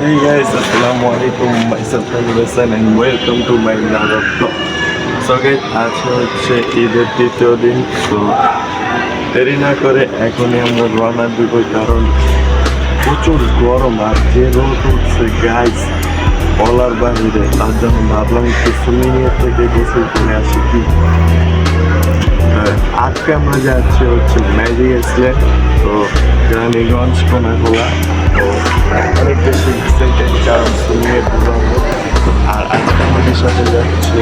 Hey guys, Assalamu alaikum. Myself Hamid Hassan and welcome to my another vlog. So guys, আজ হচ্ছে ঈদের তৃতীয় দিন তো দেরি না করে এখনই আমরা রওনা দিব কারণ প্রচুর গরম আর যে রোদ উঠছে গাইস বলার বাহিরে তার জন্য ভাবলাম একটু সুইমিংয়ের থেকে গোসল করে আসি কি আজকে আমরা যাচ্ছি হচ্ছে ম্যাজিক এক্সলেন তো রানীগঞ্জ কোনাকোলা তো অনেক বেশি এক্সাইটেড কারণ সুইমিংয়ের যাব আর আজকে সাথে যাচ্ছে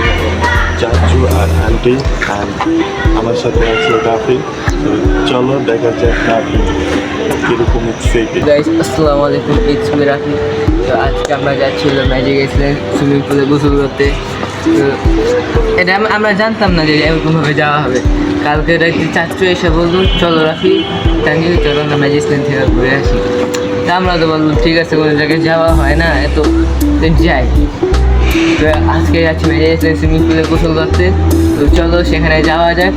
চাচু আর আন্টি আর আমার সাথে আছে রাফি চলো দেখা যাক রাফি কীরকম এক্সাইটেড আসসালামু আলাইকুম ইটস মি রাফি তো আজকে আমরা যাচ্ছিল ম্যাজিক আইসল্যান্ড সুইমিং পুলে গোসল করতে। এটা আমরা জানতাম না যে এরকমভাবে যাওয়া হবে। কালকে চাচ্ছু এসে বলল, চলো রাফি তাঙ্গি চলো আমরা ম্যাজিক আইসল্যান্ড থেকে ঘুরে আসি। আমরা তো বললাম ঠিক আছে কোনো জায়গায় যাওয়া হয় না এত যাই। তো আজকে যাচ্ছি আইসল্যান্ড সুইমিং পুলে গোসল করতে। তো চলো সেখানে যাওয়া যাক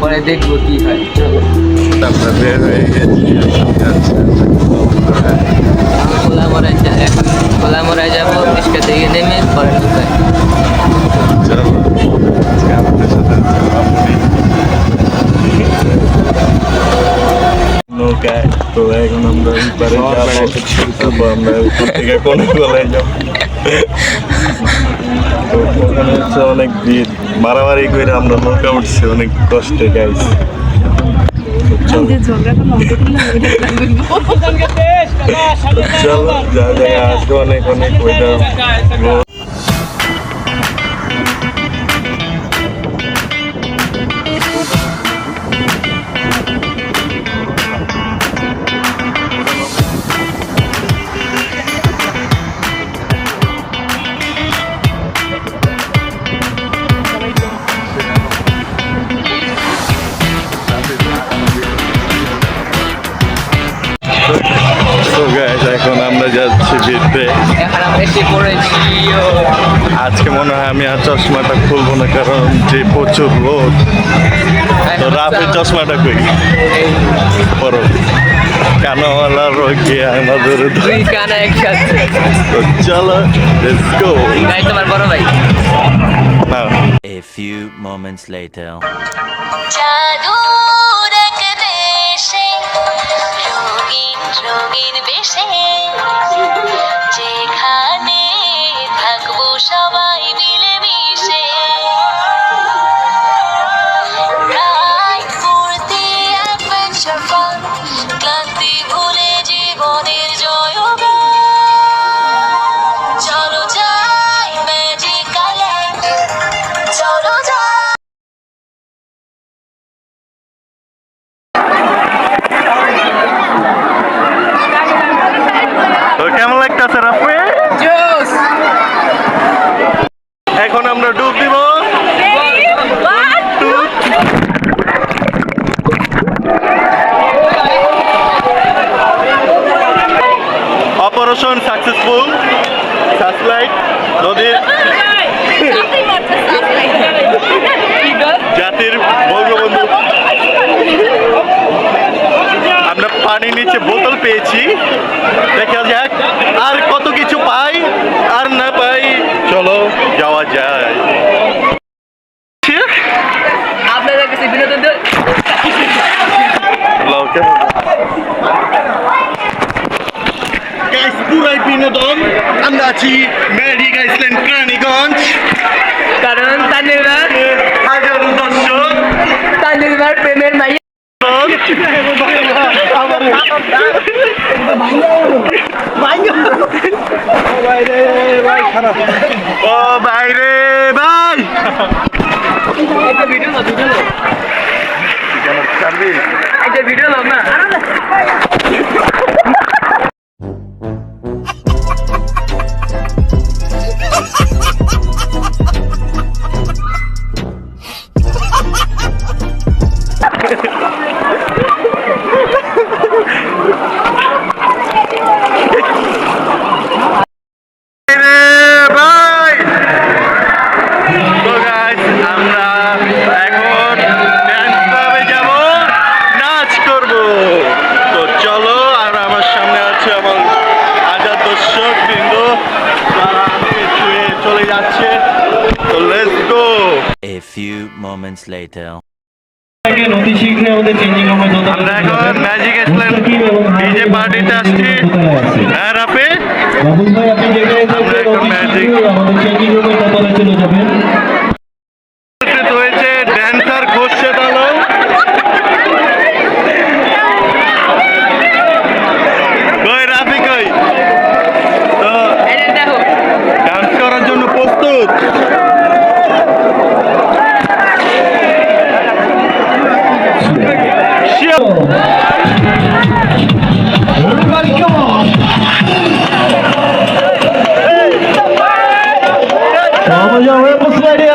পরে দেখব কী হয়। চলো। খোলা মরায় এখন খোলা মরায় যাব রিক্সা থেকে নেমে পরে ঢুকায় তো এখন আমরা উপরে যাব আমরা উপর থেকে কোন গলায় যাব তো ওখানে হচ্ছে অনেক ভিড় মারামারি করে আমরা নৌকা উঠছি অনেক কষ্টে গাইস চলো, যা জায়গায় আসব অনেক অনেক ওইটা আমরা যাচ্ছি পড়েছি আজকে মনে হয় আমি আর চশমাটা খুলবো না কারণ যে প্রচুর রোদ তো রাফের চশমাটা কই পরো কানাওয়ালা রোগে আমাদের দুই কানা একসাথে। তো চলো লেটস গো গাই তোমার বড় ভাই। A few moments later. পেয়েছি। দেখা যাক আর কত কিছু পাই আর না পাই। চলো যাওয়া যায়। আপনাদের কাছে বিনোদন পুরাই বিনোদন। আমরা আছি মেরি গাইসল্যান্ড প্রাণীগঞ্জ কারণ তানির্বার হাজারো দর্শক। তানির্বার প্রেমের ও ভাই একটা ভিডিও না ভিডিও না ভিডিও না few moments later. আমরা এখন ম্যাজিক এসলেন ডিজে পার্টিতে আসছি। হ্যাঁ রাপে আমরা এখন ম্যাজিক আমাদের চেঞ্জিং রুমে দোতলায় চলে যাবেন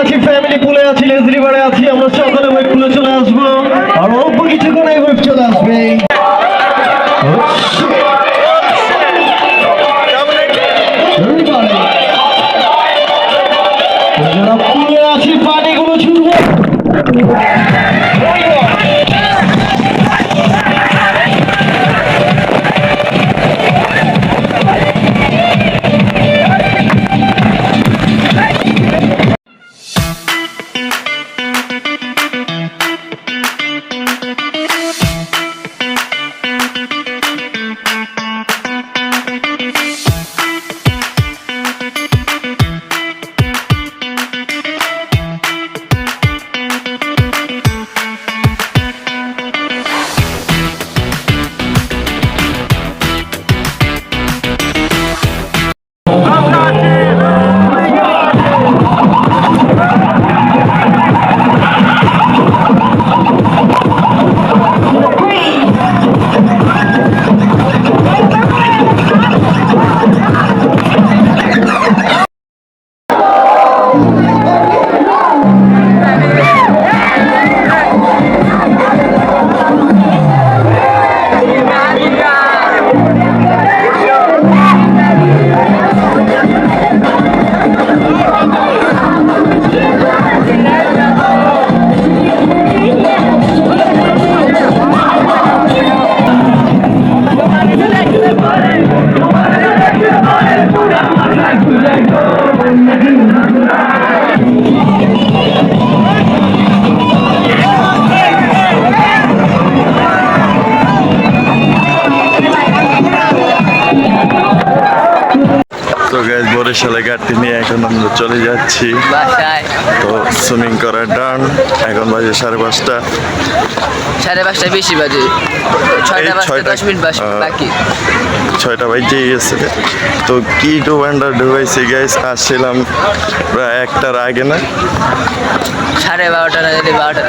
আছি ফ্যামিলি পুলে আছি লেজরি বাড়ে আছি, আমরা সকালে ওয়েব পুলে চলে আসব। আর অল্প কিছুক্ষণ এই ওয়েব চলে আসবে গ্যাস বরিশালে গাড়ি নিয়ে এখন আমরা চলে যাচ্ছি। তো সুইমিং করার ডান এখন বাজে সাড়ে পাঁচটা। সাড়ে পাঁচটায় বেশি বাজে। ছয়টা বাজে গেছে। তো কি টু ওয়ান্ডার ঢুকাইছি গ্যাস আসছিলাম প্রায় একটার আগে না? সাড়ে বারোটা না যদি বারোটা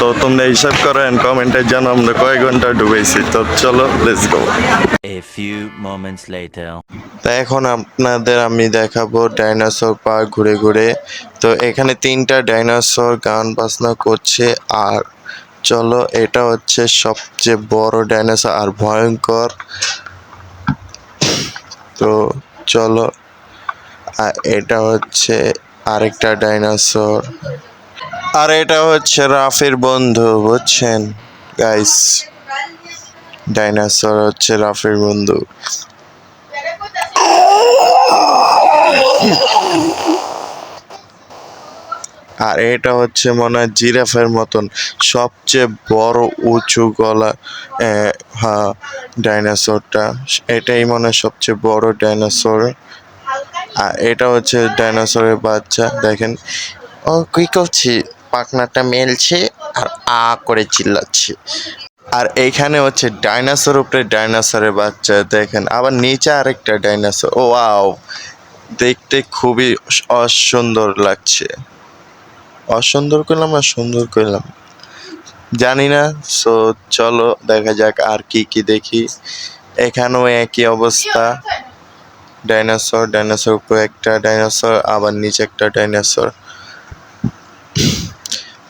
তো তোমরা হিসাব করেন কমেন্টে জানো আমরা কয় ঘণ্টা ডুবাইছি তো চলো let's go A few moments later. তা এখন আপনাদের আমি দেখাবো ডাইনোসর পার্ক ঘুরে ঘুরে। তো এখানে তিনটা ডাইনোসর গান বাজনা করছে আর চলো এটা হচ্ছে সবচেয়ে বড় ডাইনোসর আর ভয়ঙ্কর। তো চলো, আর এটা হচ্ছে আরেকটা ডাইনোসর। আর এটা হচ্ছে রাফির বন্ধু, বুঝছেন? গাইস ডাইনোসর হচ্ছে রাফির বন্ধু। আর এটা হচ্ছে মনে হয় জিরাফের মতন সবচেয়ে বড় উঁচু গলা হ্যাঁ ডাইনোসরটা। এটাই মনে হয় সবচেয়ে বড় ডাইনোসর। আর এটা হচ্ছে ডাইনোসরের বাচ্চা, দেখেন। ও, কি করছি? পাখনাটা মেলছে আর আ করে চিল্লাচ্ছে। আর এইখানে হচ্ছে ডাইনোসর উপরে ডাইনোসরের বাচ্চা, দেখেন। আবার নিচে আরেকটা ডাইনোসর, ও আও দেখতে খুবই অসুন্দর লাগছে। অসুন্দর করলাম আর সুন্দর করলাম? জানি না সো চলো দেখা যাক আর কি কি দেখি। এখানেও একই অবস্থা। ডাইনোসর ডাইনোসর উপরে একটা ডাইনোসর আবার নিচে একটা ডাইনোসর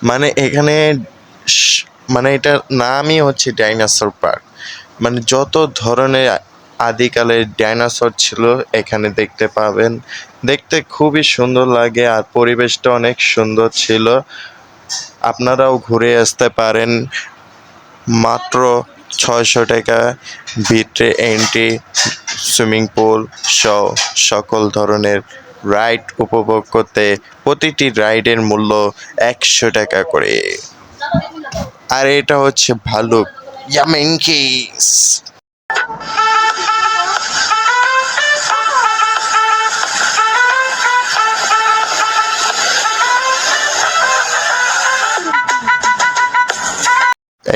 মানে এখানে মানে এটার নামই হচ্ছে ডাইনোসর পার্ক মানে যত ধরনের আদিকালের ডাইনোসর ছিল, এখানে দেখতে পাবেন। দেখতে খুবই সুন্দর লাগে আর পরিবেশটা অনেক সুন্দর ছিল। আপনারাও ঘুরে আসতে পারেন। মাত্র ছয়শো টাকা ভিতরে এন্ট্রি সুইমিং পুল সহ সকল ধরনের রাইড উপভোগ করতে প্রতিটি রাইডের মূল্য একশো টাকা করে। আর এটা হচ্ছে ভালুক। ইয়ামেনকিস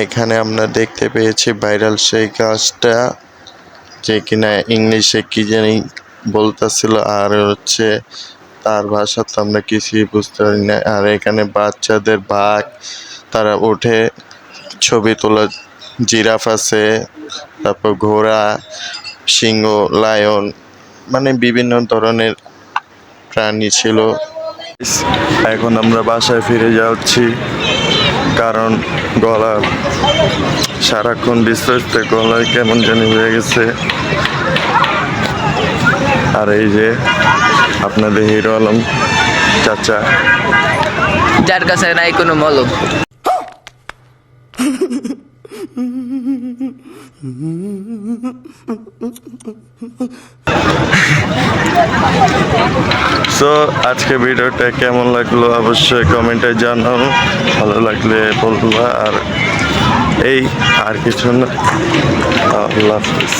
এখানে আমরা দেখতে পেয়েছি ভাইরাল সেই গাছটা যে কিনা ইংলিশে কি জানি বলতেছিল, আর হচ্ছে তার ভাষা তো আমরা কিছুই বুঝতে পারি না। আর এখানে বাচ্চাদের বাঘ, তারা উঠে ছবি তোলা, জিরাফ আছে, তারপর ঘোড়া, সিংহ, লায়ন মানে বিভিন্ন ধরনের প্রাণী ছিল। এখন আমরা বাসায় ফিরে যাচ্ছি। কারণ গলা সারাক্ষণ বিস্তারিত গলায় কেমন জানি হয়ে গেছে। আর এই যে আপনাদের হিরো আলম চাচা। যার কাছে নাই কোনো মলম। সো আজকে ভিডিওটা কেমন লাগল অবশ্যই কমেন্টে জানাও। ভালো লাগলে বলবা আর এই আর কিছু না। আল্লাহ হাফিজ।